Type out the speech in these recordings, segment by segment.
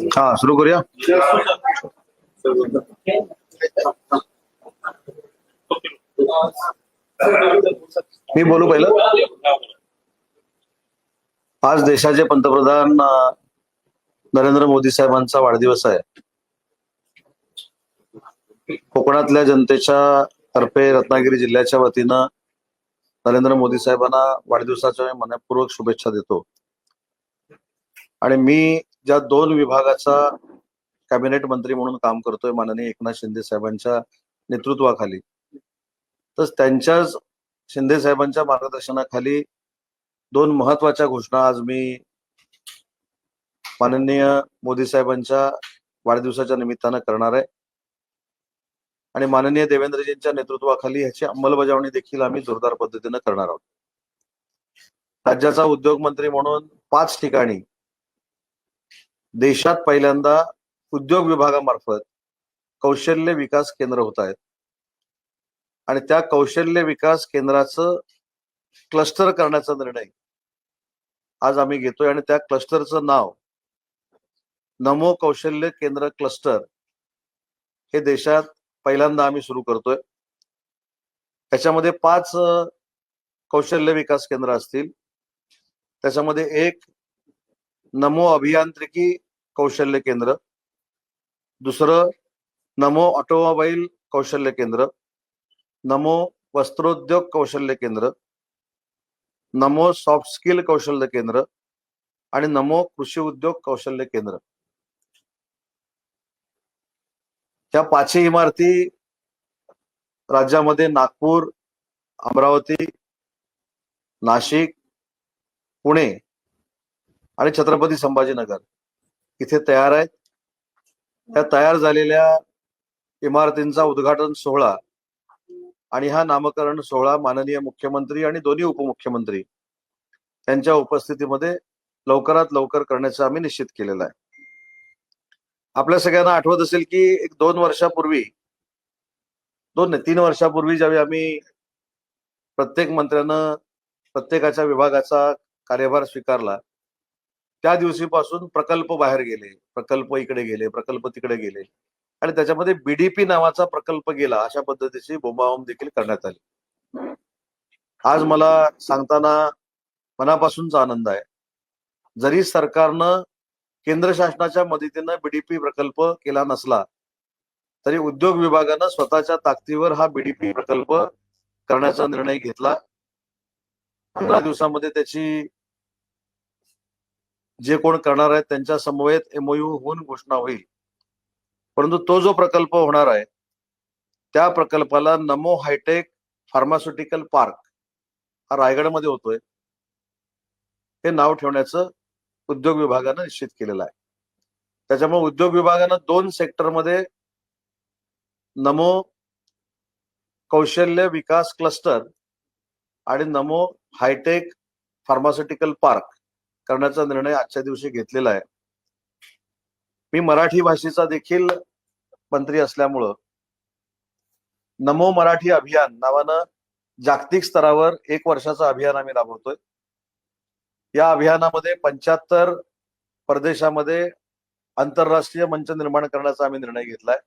हा सुरू करूया? मी बोलू पहिलं? आज देशाचे पंतप्रधान नरेंद्र मोदी साहेबांचा वाढदिवस आहे. कोकणातल्या जनतेच्या तर्फे रत्नागिरी जिल्ह्याच्या वतीनं नरेंद्र मोदी साहेबांना वाढदिवसाच्या मनपूर्वक शुभेच्छा देतो. आणि मी ज्या दोन विभागाचा कॅबिनेट मंत्री म्हणून काम करतोय माननीय एकनाथ शिंदे साहेबांच्या नेतृत्वाखाली तर त्यांच्याच शिंदे साहेबांच्या मार्गदर्शनाखाली दोन महत्त्वाच्या घोषणा आज मी माननीय मोदी साहेबांच्या वाढदिवसाच्या निमित्तानं करणार आहे. आणि माननीय देवेंद्रजींच्या नेतृत्वाखाली ह्याची अंमलबजावणी देखील आम्ही जोरदार पद्धतीनं करणार आहोत. राज्याचा उद्योग मंत्री म्हणून पाच ठिकाणी देशात पहिल्यांदा उद्योग विभागामार्फत कौशल्य विकास केंद्र होत आहेत. आणि त्या कौशल्य विकास केंद्राचं क्लस्टर करण्याचा निर्णय आज आम्ही घेतोय आणि त्या क्लस्टरचं नाव नमो कौशल्य केंद्र क्लस्टर हे देशात पहिल्यांदा आम्ही सुरू करतोय. त्याच्यामध्ये पाच कौशल्य विकास केंद्र असतील. त्याच्यामध्ये एक नमो अभियांत्रिकी कौशल्य केंद्र. दुसरं नमो ऑटोमोबाईल कौशल्य केंद्र. नमो वस्त्रोद्योग कौशल्य केंद्र. नमो सॉफ्ट स्किल कौशल्य केंद्र. आणि नमो कृषी उद्योग कौशल्य केंद्र. त्या पाचही इमारती राज्यामध्ये नागपूर अमरावती नाशिक पुणे आणि छत्रपती संभाजीनगर. इथे तयार आहेत. त्या तयार झालेल्या इमारतींचा उद्घाटन सोहळा आणि हा नामकरण सोहळा माननीय मुख्यमंत्री आणि दोन्ही उपमुख्यमंत्री यांच्या उपस्थितीमध्ये लवकरात लवकर करण्याचं आम्ही निश्चित केलेलं आहे. आपल्या सगळ्यांना आठवत असेल की एक दोन वर्षापूर्वी दोन नाही तीन वर्षापूर्वी ज्यावेळी आम्ही प्रत्येक मंत्र्यानं प्रत्येकाच्या विभागाचा कार्यभार स्वीकारला त्या दिवशीपासून प्रकल्प बाहेर गेले प्रकल्प इकडे गेले प्रकल्प तिकडे गेले. आणि त्याच्यामध्ये बीडीपी नावाचा प्रकल्प गेला अशा पद्धतीची बोंबाबोंब देखील करण्यात आली. आज मला सांगताना मनापासूनचा आनंद आहे. जरी सरकारनं केंद्र शासनाच्या मदतीनं बीडीपी प्रकल्प केला नसला तरी उद्योग विभागानं स्वतःच्या ताकदीवर हा बीडीपी प्रकल्प करण्याचा निर्णय घेतला. पंधरा दिवसामध्ये त्याची जे कोण करणार आहेत त्यांच्या समवेत एमओयू होऊन घोषणा होईल. परंतु तो जो प्रकल्प होणार आहे त्या प्रकल्पाला नमो हायटेक फार्मास्युटिकल पार्क हा रायगडमध्ये होतोय. हे नाव ठेवण्याचं उद्योग विभागानं निश्चित केलेलं आहे. त्याच्यामुळे उद्योग विभागानं दोन सेक्टरमध्ये नमो कौशल्य विकास क्लस्टर आणि नमो हायटेक फार्मास्युटिकल पार्क करण्याचा निर्णय आजच्या दिवशी घेतलेला आहे. मी मराठी भाषेचा देखील मंत्री असल्यामुळं नमो मराठी अभियान नावानं जागतिक स्तरावर एक वर्षाचं अभियान आम्ही राबवतोय. या अभियानामध्ये पंच्याहत्तर परदेशामध्ये आंतरराष्ट्रीय मंच निर्माण करण्याचा आम्ही निर्णय घेतलाय.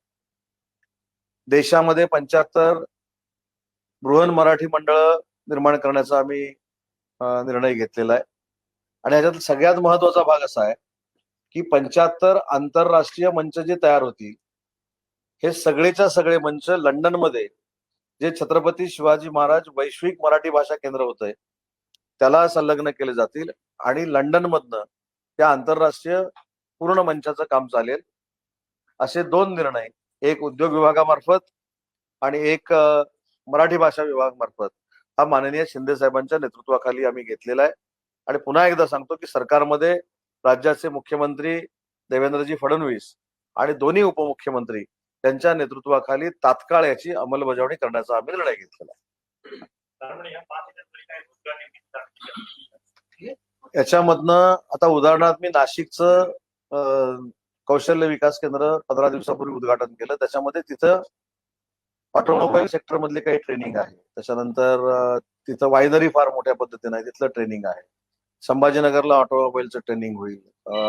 देशामध्ये पंच्याहत्तर बृहन मराठी मंडळ निर्माण करण्याचा आम्ही निर्णय घेतलेला आहे. आणि ह्याच्यात सगळ्यात महत्त्वाचा भाग असा आहे की पंच्याहत्तर आंतरराष्ट्रीय मंच जे तयार होतील हे सगळेच्या सगळे मंच लंडनमध्ये जे छत्रपती शिवाजी महाराज वैश्विक मराठी भाषा केंद्र होतंय त्याला संलग्न केले जातील आणि लंडनमधनं त्या आंतरराष्ट्रीय पूर्ण मंचाचं काम चालेल. असे दोन निर्णय एक उद्योग विभागामार्फत आणि एक मराठी भाषा विभागामार्फत हा माननीय शिंदे साहेबांच्या नेतृत्वाखाली आम्ही घेतलेला आहे. आणि पुन्हा एकदा सांगतो की सरकारमध्ये राज्याचे मुख्यमंत्री देवेंद्रजी फडणवीस आणि दोन्ही उपमुख्यमंत्री त्यांच्या नेतृत्वाखाली तात्काळ याची अंमलबजावणी करण्याचा आम्ही निर्णय घेतलेला आहे. याच्यामधनं आता उदाहरणार्थ मी नाशिकचं कौशल्य विकास केंद्र पंधरा दिवसापूर्वी उद्घाटन केलं. त्याच्यामध्ये तिथं ऑटोमोबाईल सेक्टर मधले काही ट्रेनिंग आहे. त्याच्यानंतर तिथं वायनरी फार मोठ्या पद्धतीने आहे. तिथलं ट्रेनिंग आहे. संभाजीनगरला ऑटोमोबाईलचं ट्रेनिंग होईल.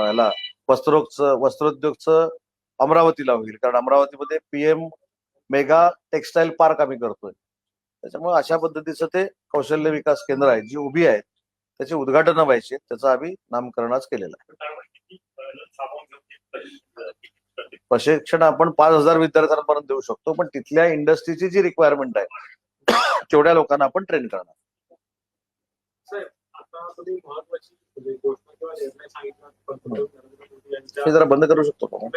याला वस्त्रोगचं वस्त्रोद्योगचं अमरावतीला होईल. कारण अमरावतीमध्ये पीएम मेगा टेक्सटाईल पार्क आम्ही करतोय. त्याच्यामुळे अशा पद्धतीचं ते कौशल्य विकास केंद्र आहे जी उभी आहेत. त्याचे उद्घाटन व्हायचे त्याचं आम्ही नामकरण आज केलेलं आहे. प्रशिक्षण प्रशिक्षण आपण पाच हजार विद्यार्थ्यांपर्यंत देऊ शकतो पण तिथल्या इंडस्ट्रीची जी रिक्वायरमेंट आहे तेवढ्या लोकांना आपण ट्रेन करणार साहेब आता तुम्ही महत्वाची म्हणजे घोषणा किंवा निर्णय सांगितला पंतप्रधान नरेंद्र मोदी यांच्या हे. जरा बंद करू शकतो का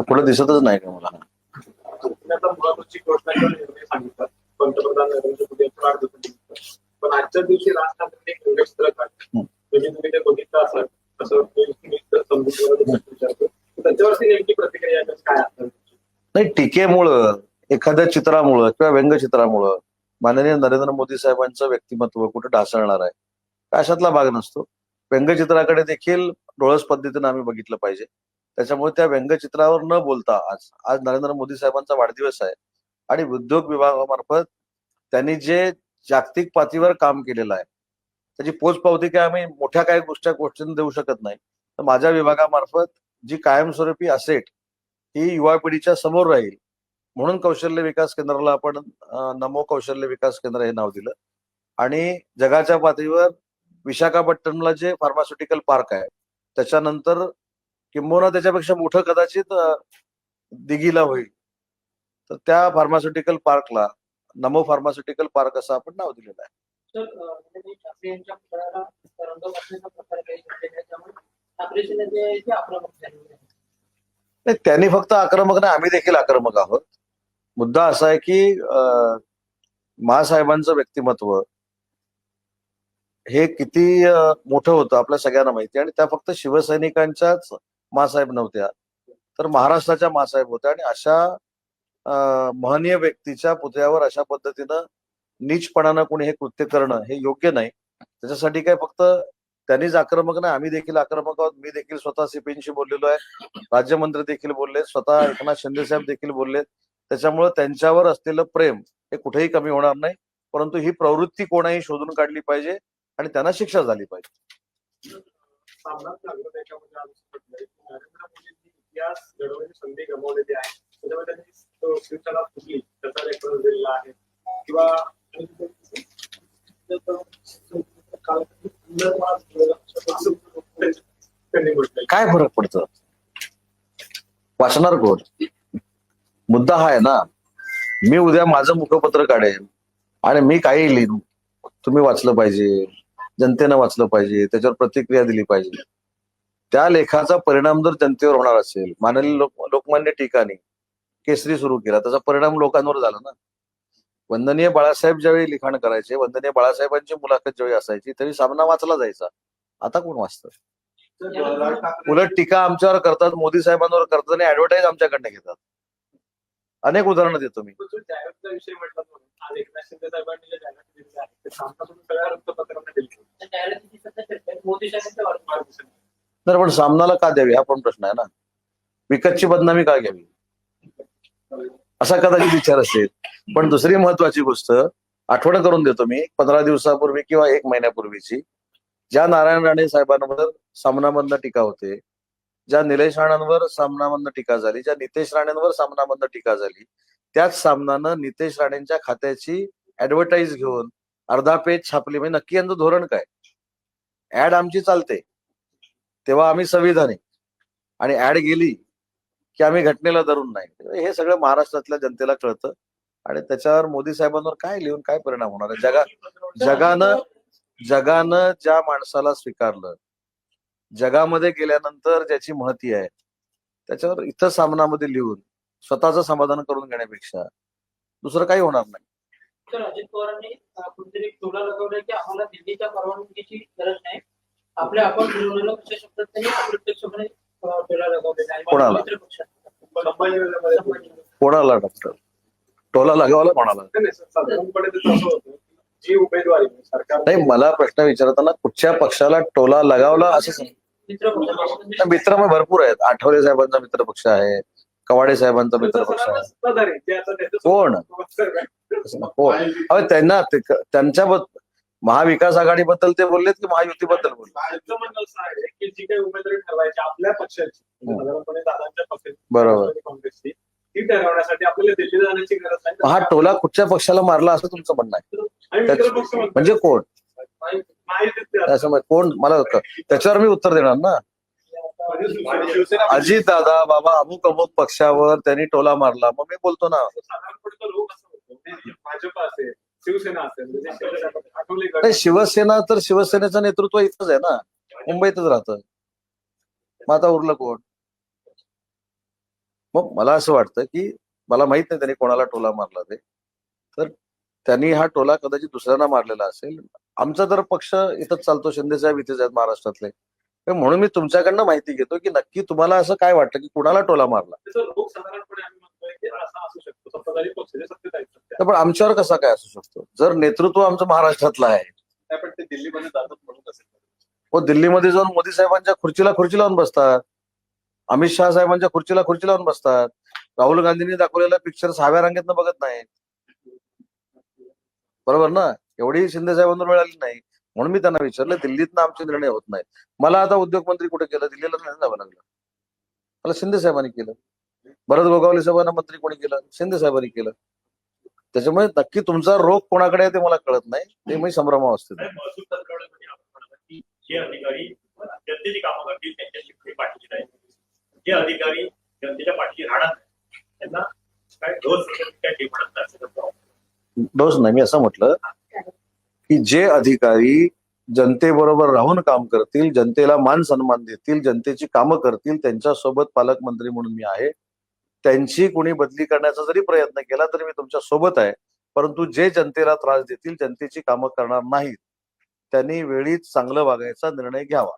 पुढे दिसतच नाही का मला? तुम्ही आता महत्वाची घोषणा किंवा निर्णय सांगितला. पंतप्रधान नरेंद्र मोदी यांच्या वाढदिवसानिमित्त पण आजच्या दिवशी राज ठाकरे एक व्यंगचित्र काढलं. म्हणजे तुम्ही ते बघितलं असाल. असं मी समजून विचारतो. तर त्याच्यावरती नेमकी प्रतिक्रिया काय नाही टीकेमुळं एखाद्या चित्रामुळं किंवा व्यंगचित्रामुळं माननीय नरेंद्र मोदी साहेबांचं व्यक्तिमत्व कुठे ढासळणार आहे? का अशातला भाग नसतो. व्यंगचित्राकडे देखील डोळस पद्धतीनं आम्ही बघितलं पाहिजे. त्याच्यामुळे त्या व्यंगचित्रावर न बोलता आज आज नरेंद्र मोदी साहेबांचा वाढदिवस आहे आणि उद्योग विभागामार्फत त्यांनी जे जागतिक पातळीवर काम केलेलं आहे त्याची पोचपावती काय आम्ही मोठ्या काही गोष्टी गोष्टींना देऊ शकत नाही. तर माझ्या विभागामार्फत जी कायमस्वरूपी असेट ही युवा पिढीच्या समोर राहील म्हणून कौशल्य विकास केंद्राला आपण नमो कौशल्य विकास केंद्र हे नाव दिलं. आणि जगाच्या पातळीवर विशाखापट्टणमला जे फार्मास्युटिकल पार्क आहे त्याच्यानंतर किंबहुना त्याच्यापेक्षा मोठं कदाचित दिघीला होईल. तर त्या फार्मास्युटिकल पार्कला नमो फार्मास्युटिकल पार्क असं आपण नाव दिलेलं आहे. म्हणजे आहे नाही त्यांनी फक्त आक्रमक नाही आम्ही देखील आक्रमक आहोत. मुद्दा असा आहे की महासाहेबांचं व्यक्तिमत्व हे किती मोठं होतं आपल्या सगळ्यांना माहिती आणि त्या फक्त शिवसैनिकांच्याच महासाहेब नव्हत्या तर महाराष्ट्राच्या महासाहेब होत्या आणि अशा महनीय व्यक्तीच्या पुतळ्यावर अशा पद्धतीनं नीचपणानं कोणी हे कृत्य करणं हे योग्य नाही. त्याच्यासाठी काय फक्त त्यांनीच आक्रमक नाही आम्ही देखील आक्रमक आहोत. मी देखील स्वतः सिपींशी बोललेलो आहे. राज्यमंत्री देखील बोलले स्वतः एकनाथ शिंदे साहेब देखील बोलले त्याच्यामुळे त्यांच्यावर असलेलं प्रेम हे कुठेही कमी होणार नाही. परंतु ही प्रवृत्ती कोणाही शोधून काढली पाहिजे आणि त्यांना शिक्षा झाली पाहिजे. संधी गमावलेली आहे. त्याचा आहे. किंवा काय फरक पडतं? वाचणार कोण? मुद्दा हा आहे ना. मी उद्या माझं मुखपत्र काढेन आणि मी काही लिहिन तुम्ही वाचलं पाहिजे जनतेनं वाचलं पाहिजे त्याच्यावर प्रतिक्रिया दिली पाहिजे. त्या लेखाचा परिणाम जर जनतेवर होणार असेल माननीय लोक लोकमान्य ठिकाणी केसरी सुरू केला त्याचा परिणाम लोकांवर झाला ना. वंदनीय बाळासाहेब ज्यावेळी लिखाण करायचे वंदनीय बाळासाहेबांची मुलाखत ज्यावेळी असायची त्यावेळी सामना वाचला जायचा. आता कोण वाचतं उलट टीका आमच्यावर करतात मोदी साहेबांवर करतात आणि ऍडव्हर्टाईज आमच्याकडनं घेतात. अनेक उदाहरणं देतो मी. तर पण सामनाला का द्यावी? हा पण प्रश्न आहे ना. विकतची बदनामी का घ्यावी? असा कदाचित विचार असेल. पण दुसरी महत्वाची गोष्ट आठवण करून देतो मी पंधरा दिवसापूर्वी किंवा एक महिन्यापूर्वीची ज्या नारायण राणे साहेबांवर सामनामधनं टीका होते ज्या निलेश राणांवर सामनामधनं टीका झाली ज्या नितेश राणेंवर सामनामधनं टीका झाली त्याच सामनानं नितेश राणेंच्या खात्याची ऍडव्हर्टाईज घेऊन अर्धा पेज छापली. म्हणजे नक्की यांचं धोरण काय? ऍड आमची चालते. तेव्हा आम्ही संविधानिक आणि ऍड गेली की आम्ही घटनेला धरून नाही. म्हणजे हे सगळं महाराष्ट्रातल्या जनतेला कळतं. आणि त्याच्यावर मोदी साहेबांवर काय लिहून काय परिणाम होणार आहे? जगा जगानं जगानं ज्या माणसाला स्वीकारलं जगामध्ये गेल्यानंतर ज्याची महती आहे त्याच्यावर इथं सामनामध्ये लिहून स्वतःचं समाधान करून घेण्यापेक्षा दुसरं काही होणार नाही. अजित पवारांनी कुठेतरी टोला लगावलाय की आम्हाला दिल्लीच्या परवानगीची गरज नाही. आपल्या आपण ठरवलेलं अशा शब्दात त्यांनी अप्रत्यक्षपणे अं, टोला लगावलेला आहे. कोणाला? कोणाला डॉक्टर? टोला लागावाला कोणाला? जी उमेदवारी सरकार नाही मला प्रश्न विचारताना कुठच्या पक्षाला टोला लगावला असं मित्र मग भरपूर आहेत. आठवले साहेबांचा मित्र पक्ष आहे कवाडे साहेबांचा मित्र पक्ष आहे. त्याच्या कोण? हो अहो त्यांना ते- त्यांच्याबद्दल महाविकास आघाडीबद्दल ते बोललेत की महायुतीबद्दल बोलले की जी काही उमेदवारी ठरवायची आपल्या पक्षाची साधारणपणे दादांच्या पक्षाची बरोबर. काँग्रेसची. ती ठरवण्यासाठी आपल्याला दिल्ली जाण्याची गरज नाही. हा टोला कुठच्या पक्षाला मारला असं तुमचं म्हणणं आहे. म्हणजे कोण? कोण? मला त्याच्यावर मी उत्तर देणार ना. अजित दादा बाबा अमुक अमुक पक्षावर त्यांनी टोला मारला. मग मी बोलतो ना. म्हणजे भाजप असेल शिवसेना असेल म्हणजे शिवसेना तर शिवसेनेचं नेतृत्व इथंच आहे ना. मुंबईतच राहतं. मग आता उरलं कोण? मग मला असं वाटतं की मला माहीत नाही त्यांनी कोणाला टोला मारला ते. तर त्यांनी हा टोला कदाचित दुसऱ्यांना मारलेला असेल. आमचा तर पक्ष इथंच चालतो. शिंदे साहेब इथेच आहेत महाराष्ट्रातले. तर म्हणून मी तुमच्याकडनं माहिती घेतो की नक्की तुम्हाला असं काय वाटतं की कुणाला टोला मारला? पण आमच्यावर कसा काय असू शकतो? जर नेतृत्व आमचं महाराष्ट्रातलं आहे. हो दिल्लीमध्ये जाऊन मोदी साहेबांच्या खुर्चीला खुर्ची लावून बसतात. अमित शहा साहेबांच्या खुर्चीला खुर्ची लावून बसतात. राहुल गांधींनी दाखवलेला पिक्चर सहाव्या रांगेत बघत नाही बरोबर ना? एवढी शिंदे साहेबांवर वेळ आली नाही. म्हणून मी त्यांना विचारलं दिल्लीतनं आमचे निर्णय होत नाहीत. मला आता उद्योगमंत्री कुठे केलं? दिल्लीला नाही जावं लागलं. मला शिंदे साहेबांनी केलं. भरत गोगावले साहेबांना मंत्री कोणी केलं? शिंदे साहेबांनी केलं. त्याच्यामुळे नक्की तुमचा रोग कोणाकडे आहे ते मला कळत नाही. ते मी संभ्रमावस्थेत अधिकारी जनतेची जे अधिकारी जनतेच्या पाठीशी राहणार नाही त्यांना काय डोस काही म्हणत नाही डोस नाही मी असं म्हटलं की जे अधिकारी जनतेबरोबर राहून काम करतील जनतेला मान सन्मान देतील जनतेची कामं करतील त्यांच्यासोबत पालकमंत्री म्हणून मी आहे. त्यांची कोणी बदली करण्याचा जरी प्रयत्न केला तरी मी तुमच्यासोबत आहे. परंतु जे जनतेला त्रास देतील जनतेची कामं करणार नाहीत त्यांनी वेळीच चांगलं वागायचा निर्णय घ्यावा.